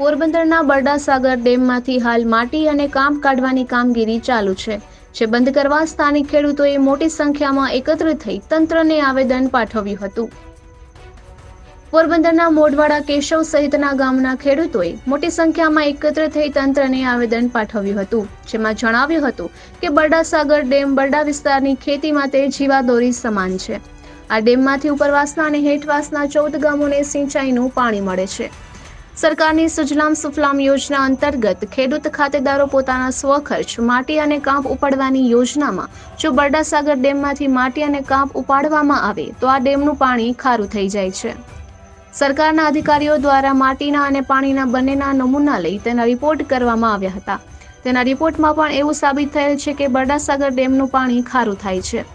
પોરબંદરના બરડાસાગર ડેમમાંથી હાલ માટી અને કામ કાઢવાની કામગીરી ચાલુ છે. જે બંધ કરવા સ્થાનિક ખેડૂતોએ મોટી સંખ્યામાં એકત્ર થઈ તંત્રને આવેદન પાઠવ્યું હતું. પોરબંદરના મોઢવાડા કેશવ સહિતના ગામના ખેડૂતોએ મોટી સંખ્યામાં એકત્ર થઈ તંત્રને આવેદન પાઠવ્યું હતું, જેમાં જણાવ્યું હતું કે બરડાસાગર ડેમ બરડા વિસ્તારની ખેતી માટે જીવાદોરી સમાન છે. આ ડેમમાંથી ઉપરવાસના અને હેઠવાસના ચૌદ ગામોને સિંચાઈનું પાણી મળે છે. સરકારની સુજલામ સુફલામ યોજના અંતર્ગત ખેડૂત ખાતેદારો પોતાના સ્વખર્ચ માટી અને કાંપ ઉપાડવાની યોજનામાં જો બરડાસાગર ડેમમાંથી માટી અને કાંપ ઉપાડવામાં આવે તો આ ડેમનું પાણી ખારું થઈ જાય છે. સરકારના અધિકારીઓ દ્વારા માટીના અને પાણીના બંનેના નમૂના લઈ તેના રિપોર્ટ કરવામાં આવ્યા હતા. તેના રિપોર્ટમાં પણ એવું સાબિત થયેલ છે કે બરડાસાગર ડેમનું પાણી ખારું થાય છે.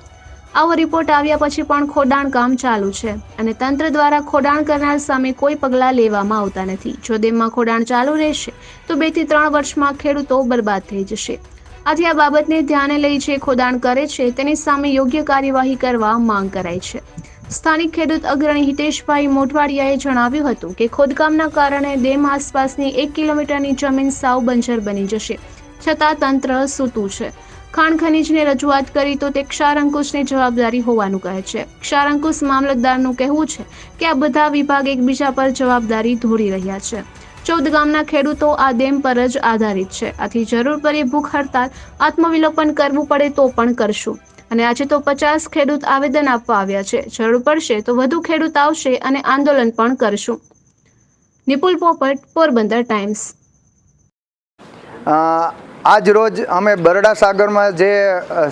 આવો રિપોર્ટ આવ્યા પછી પણ ખોડાણ કામ ચાલુ છે અને તંત્ર દ્વારા ખોડાણ કરનાર સામે કોઈ પગલાં લેવામાં આવતા નથી. જો ડેમમાં ખોડાણ ચાલુ રહેશે, તો બેથી ત્રણ વર્ષમાં ખેડૂતો બરબાદ થઈ જશે. આથી આ બાબતને ધ્યાને લઈ જે ખોદાણ કરે છે, તેની સામે યોગ્ય કાર્યવાહી કરવા માંગ કરાઈ છે. સ્થાનિક ખેડૂત અગ્રણી હિતેશભાઈ મોઢવાડિયાએ જણાવ્યું હતું કે, ખોદકામના કારણે ડેમ આસપાસની એક કિલોમીટરની જમીન સાવ બંજર બની જશે. છતાં તંત્ર સૂતું છે. ખાણ ખનીજને રજૂઆત કરી તો તે ક્ષારંકુશની જવાબદારી હોવાનું કહે છે. ક્ષારાંકુશ મામલતદારનું કહેવું છે કે આ બધા વિભાગ એકબીજા પર જવાબદારી ધોરી રહ્યા છે. ચૌદ ગામના ખેડૂતો આ ડેમ પર જ આધારિત છે. આથી જરૂર પડે ભૂખ હડતાલ આત્મવિલોપન કરવું પડે તો પણ કરશું. અને આજે તો પચાસ ખેડૂત આવેદન આપવા આવ્યા છે. જરૂર પડશે તો વધુ ખેડૂત આવશે અને આંદોલન પણ કરશું. નિપુલ પોપટ, પોરબંદર ટાઈમ્સ. આજ રોજ અમે બરડા સાગરમાં જે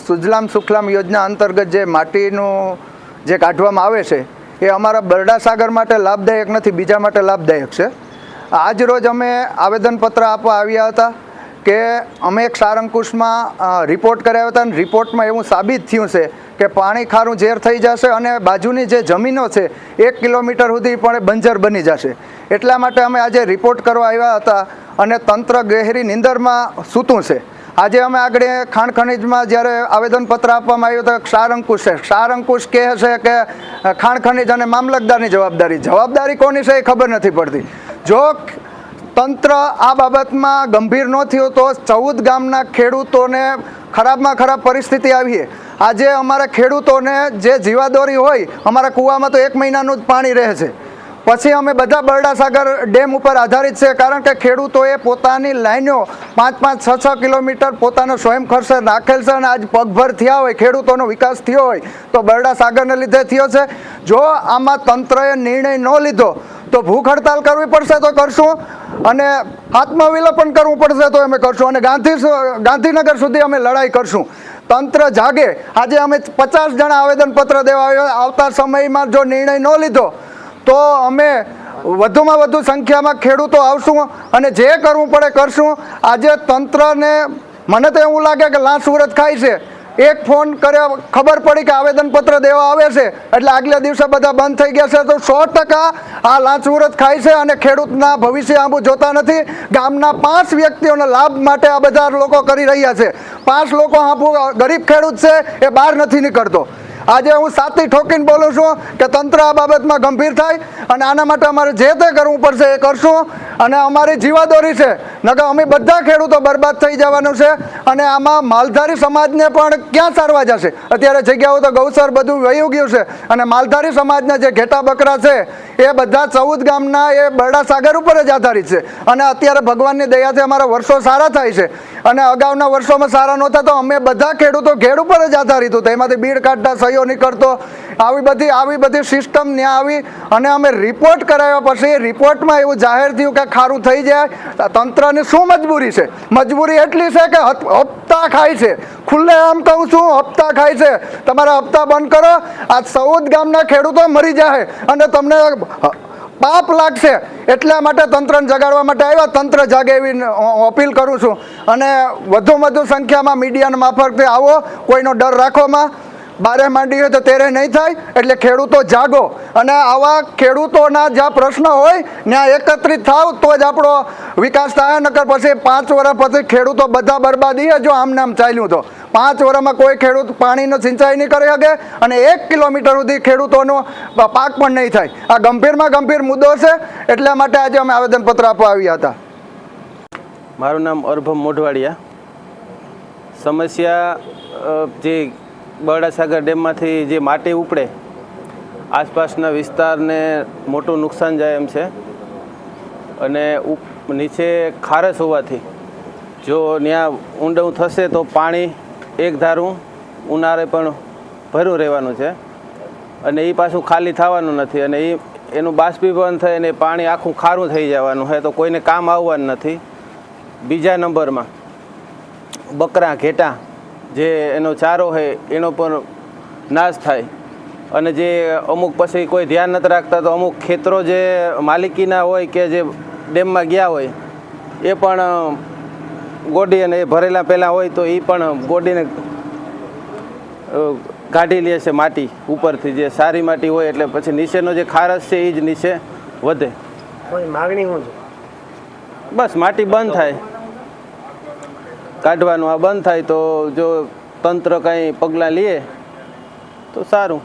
સુજલામ સુખલામ યોજના અંતર્ગત જે માટીનું જે કાઢવામાં આવે છે, એ અમારા બરડા સાગર માટે લાભદાયક નથી, બીજા માટે લાભદાયક છે. આજ રોજ અમે આવેદનપત્ર આપવા આવ્યા હતા કે અમે એક સારંકુશમાં રિપોર્ટ કર્યા હતા અને રિપોર્ટમાં એવું સાબિત થયું છે કે પાણી ખારું ઝેર થઈ જશે અને બાજુની જે જમીનો છે, એક કિલોમીટર સુધી પણ બંજર બની જશે. એટલા માટે અમે આજે રિપોર્ટ કરવા આવ્યા હતા અને તંત્ર ગહેરી નિંદરમાં સૂતું છે. આજે અમે આગળ ખાણ ખનીજમાં જ્યારે આવેદનપત્ર આપવામાં આવ્યું તો ક્ષારંકુશ છે. ક્ષાર અંકુશ કહે છે કે, ખાણ ખનીજ અને મામલતદારની જવાબદારી. જવાબદારી કોની છે એ ખબર નથી પડતી. જો તંત્ર આ બાબતમાં ગંભીર ન થયું તો ચૌદ ગામના ખેડૂતોને ખરાબમાં ખરાબ પરિસ્થિતિ આવીએ. આજે અમારા ખેડૂતોને જે જીવાદોરી હોય, અમારા કૂવામાં તો એક મહિનાનું જ પાણી રહે છે. પછી અમે બધા બરડાસાગર ડેમ ઉપર આધારિત છે, કારણ કે ખેડૂતોએ પોતાની લાઈનો પાંચ પાંચ, છ છ કિલોમીટર પોતાનો સ્વયં ખર્ચ રાખેલ છે અને આજ પગભર થયા હોય, ખેડૂતોનો વિકાસ થયો હોય, તો બરડાસાગરને લીધે થયો છે. જો આમાં તંત્રએ નિર્ણય ન લીધો, તો ભૂખ હડતાલ કરવી પડશે તો કરશું અને આત્મવિલોપન કરવું પડશે તો અમે કરશું અને ગાંધી ગાંધીનગર સુધી અમે લડાઈ કરશું. તંત્ર જાગે. આજે અમે પચાસ જણા આવેદનપત્ર દેવા આવતા સમયમાં જો નિર્ણય ન લીધો, તો અમે વધુમાં વધુ સંખ્યામાં ખેડૂતો આવશું અને જે કરવું પડે કરશું. આજે તંત્રને મને તો એવું લાગે કે લાંચ સુરત ખાય છે. એક ફોન કર્યા ખબર પડી કે આવેદનપત્ર દેવા આવે છે. એટલે આગલા દિવસે બધા બંધ થઈ ગયા છે. તો સો ટકા આ લાંચ સુરત ખાય છે અને ખેડૂતના ભવિષ્ય આંબુ જોતા નથી. ગામના પાંચ વ્યક્તિઓના લાભ માટે આ બધા લોકો કરી રહ્યા છે. પાંચ લોકો આંબુ ગરીબ ખેડૂત છે, એ બહાર નથી નીકળતો. આજે હું સાતી ઠોકીને બોલું છું કે તંત્ર આ બાબતમાં ગંભીર થાય અને આના માટે અમારે જે તે કરવું પડશે એ કરશું. અને અમારી જીવાદોરી છે. નકર અમે બધા ખેડૂતો બરબાદ થઈ જવાનું છે અને આમાં માલધારી સમાજને પણ ક્યાં સારવા જશે? અત્યારે જગ્યાઓ તો ગૌસર બધું વયું ગયું છે અને માલધારી સમાજના જે ઘેટા બકરા છે એ બધા ચૌદ ગામના એ બરડા સાગર ઉપર જ આધારિત છે. અને અત્યારે ભગવાનની દયાથી અમારા વર્ષો સારા થાય છે. અને અગાઉના વર્ષોમાં સારા નહોતા તો અમે બધા ખેડૂતો ઘેડ ઉપર જ આધારિત હતા. એમાંથી બીડ કાઢતા સહયો નીકળતો આવી બધી આવી બધી સિસ્ટમ ત્યાં આવી અને અમે રિપોર્ટ કરાવ્યા પછી રિપોર્ટમાં એવું જાહેર થયું કે ખારું થઈ જાય. તંત્રની શું મજબૂરી છે? મજબૂરી એટલી છે કે હપ- હપ્તા ખાય છે. ખુલ્લે આમ કહું છું, હપ્તા ખાય છે. તમારા હપ્તા બંધ કરો. આ ચૌદ ગામના ખેડૂતો મરી જાય અને તમને પાપ લાગશે. એટલા માટે તંત્રને જગાડવા માટે આવ્યા. તંત્ર જાગે એવી અપીલ કરું છું. અને વધુ વધુ સંખ્યામાં મીડિયાના મારફતે આવો. કોઈનો ડર રાખોમાં બારે માંડીએ તો તેરે નહીં થાય, એટલે ખેડૂતો જાગો. અને આવા ખેડૂતોના જ્યાં પ્રશ્ન હોય, ત્યાં એકત્રિત થાવ, તો જ આપણો વિકાસ થાય. નકર પછી પાંચ વર્ષ પછી ખેડૂતો બધા બરબાદી જો આમ નામ ચાલ્યું તો. પાંચ વર્ષમાં કોઈ ખેડૂત પાણીનો સિંચાઈ નહીં કરી શકે અને એક કિલોમીટર સુધી ખેડૂતોનો પાક પણ નહીં થાય. આ ગંભીરમાં ગંભીર મુદ્દો છે, એટલા માટે આજે અમે આવેદનપત્ર આપવા આવ્યા હતા. મારું નામ અર્ભમ મોઢવાડિયા. સમસ્યા જે બરડાસાગર ડેમમાંથી જે માટી ઉપડે, આસપાસના વિસ્તારને મોટું નુકસાન જાય એમ છે. અને નીચે ખારસ હોવાથી, જો ત્યાં ઊંડું થશે તો પાણી એક ધારું ઉનાળે પણ ભર્યું રહેવાનું છે. અને એ પાછું ખાલી થવાનું નથી અને એ એનું બાષ્પીભવન થઈ અને પાણી આખું ખારું થઈ જવાનું છે તો કોઈને કામ આવવાનું નથી. બીજા નંબરમાં, બકરા, ઘેટા જે એનો ચારો હોય એનો પણ નાશ થાય. અને જે અમુક પછી કોઈ ધ્યાન નથી રાખતા તો અમુક ખેતરો જે માલિકીના હોય કે જે ડેમમાં ગયા હોય એ પણ ગોડી અને એ ભરેલા પહેલાં હોય તો એ પણ ગોડીને કાઢી લે છે માટી ઉપરથી. જે સારી માટી હોય એટલે પછી નીચેનો જે ખારસ છે એ જ નીચે વધે. કોઈ માગણી હોય બસ માટી બંધ થાય. કાઢવાનું આ બંધ થાય તો જો તંત્ર કાંઈ પગલાં લે તો સારું.